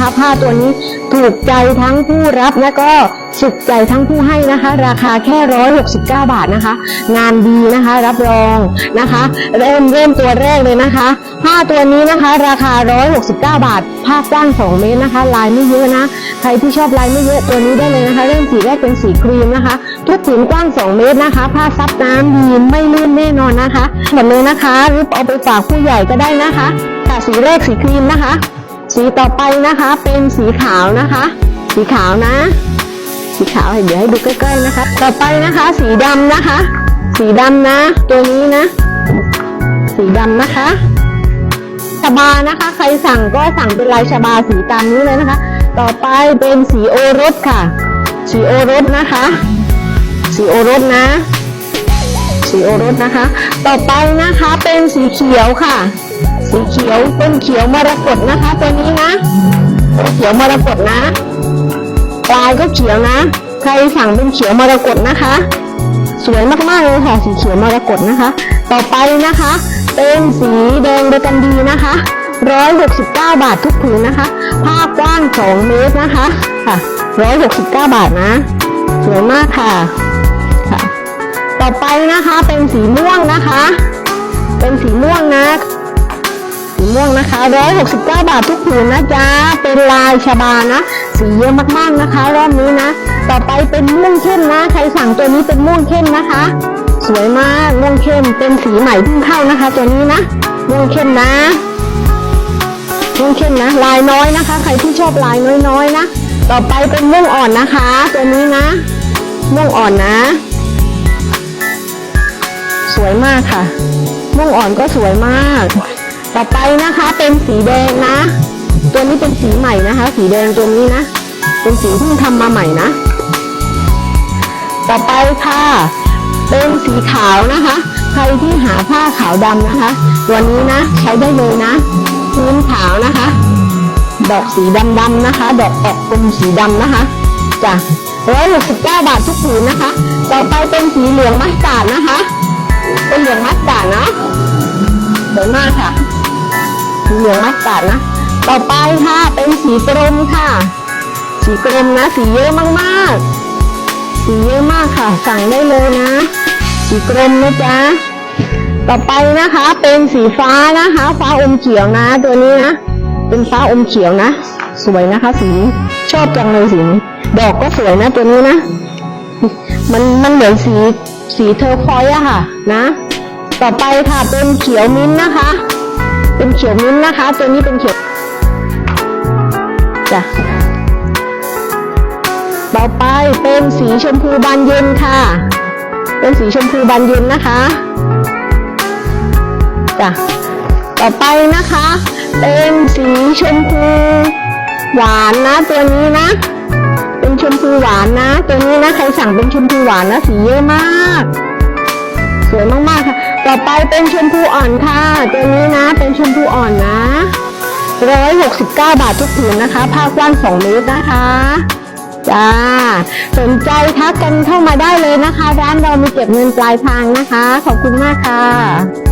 นะคะ ผ้าตัวนี้ถูกใจทั้งผู้รับและก็สุขใจทั้งผู้ให้นะคะ ราคาแค่ร้อยหกสิบเก้าบาทนะคะ งานดีนะคะรับรองนะคะ เริ่มเริ่มตัวแรกเลยนะคะ ผ้าตัวนี้นะคะ ราคา169บาท ผ้ากว้าง2เมตรนะคะ ลายไม่เยอะนะ ใครที่ชอบลายไม่เยอะตัวนี้ได้เลยนะคะ เริ่มสีแรกเป็นสีครีมนะคะ ทุกผืนกว้าง2เมตรนะคะ ผ้าซับน้ำดีไม่ลื่นแน่นอนนะคะหมดเลยนะคะรือเอาไปฝากผู้ใหญ่ก็ได้นะคะค่ะสีแรกสีครีมนะคะ สีต่อไปนะคะเป็นสีขาวนะคะ สีขาวนะ สีขาวเดี๋ยวให้ดูใกล้ๆนะคะ ต่อไปนะคะ สีดำนะคะ สีดำนะ ตัวนี้นะ สีดำนะคะชบานะคะ ใครสั่งก็สั่งเป็นลายชบาสีตามนี้เลยนะคะ ต่อไปเป็นสีโอรสค่ะ สีโอรสนะคะ สีโอรสนะ สีโอรสนะคะ ต่อไปนะคะเป็นสีเขียวค่ะ สีเขียวเป็นเขียวมรกตนะคะตัวนี้นะเขียวมรกตนะปลายก็เขียวนะ ใครสั่งเป็นเขียวมรกตนะคะ สวยมากๆเลยค่ะสีเขียวมรกตนะคะ ต่อไปนะคะ เป็นสีแดงเบกันดีนะคะ169บาททุกผืนนะคะ ผ้ากว้าง2เมตรนะคะค่ะ169บาทนะ สวยมากค่ะค่ะ ต่อไปนะคะเป็นสีม่วงนะคะ เป็นสีม่วงนะ ม่วงนะคะ 169 บาททุกผืนนะจ๊ะ เป็นลายชบานะ สีเยอะมากๆนะคะ รอบนี้นะ ต่อไปเป็นม่วงเข้มนะ ใครสั่งตัวนี้เป็นม่วงเข้มนะคะ สวยมาก ม่วงเข้ม เป็นสีใหม่เพิ่งเข้านะคะ ตัวนี้นะ ม่วงเข้มนะ ม่วงเข้มนะ ลายน้อยนะคะ ใครที่ชอบลายน้อยๆนะ ต่อไปเป็นม่วงอ่อนนะคะ ตัวนี้นะ ม่วงอ่อนนะ สวยมากค่ะ ม่วงอ่อนก็สวยมาก ต่อไปนะคะเป็นสีแดงนะ ตัวนี้เป็นสีใหม่นะคะ สีแดงตัวนี้นะ เป็นสีเพิ่งทำมาใหม่นะ ต่อไปค่ะเป็นสีขาวนะคะ ใครที่หาผ้าขาวดำนะคะ ตัวนี้นะใช้ได้เลยนะพื้นขาวนะคะ ดอกสีดำๆนะคะ ดอกออกกลมสีดำนะคะจ้ะร้อยหกสิบเก้าบาททุกผืนนะคะ ต่อไปเป็นสีเหลืองมัสตาร์ดนะคะ เป็นเหลืองมัสตาร์ดนะสวยมากค่ะ สีเหลืองมัสตาร์ดนะ ต่อไปค่ะเป็นสีกรมค่ะ สีกรมนะ สีเยอะมากๆ สีเยอะมากค่ะ สั่งได้เลยนะ สีกรมนะจ๊ะ ต่อไปนะคะเป็นสีฟ้านะคะ ฟ้าอมเขียวนะ ตัวนี้นะ เป็นฟ้าอมเขียวนะ สวยนะคะสีชอบจังเลยสีนี้ดอกก็สวยนะตัวนี้นะ มันมันเหมือนสีสีเทอร์คอยส์อะค่ะ นะ ต่อไปค่ะเป็นเขียวมิ้นนะคะ เป็นเขียวมิ้นนะคะ ตัวนี้เป็นเขียวจ้ะต่อไปเป็นสีชมพูบานเย็นค่ะ เป็นสีชมพูบานเย็นนะคะจ้ะต่อไปนะคะ เป็นสีชมพูหวานนะตัวนี้นะ เป็นชมพูหวานนะ ตัวนี้นะใครสั่งเป็นชมพูหวานนะสีเยอะมาก สวยมากๆค่ะ ต่อไปเป็นชมพูอ่อนค่ะ ตัวนี้นะเป็นชมพูอ่อนนะร้อยหกสิบเก้าบาททุกผืนนะคะ ผ้ากว้างสองเมตรนะคะจ้าสนใจทักกันเข้ามาได้เลยนะคะ ร้านเรามีเก็บเงินปลายทางนะคะ ขอบคุณมากค่ะ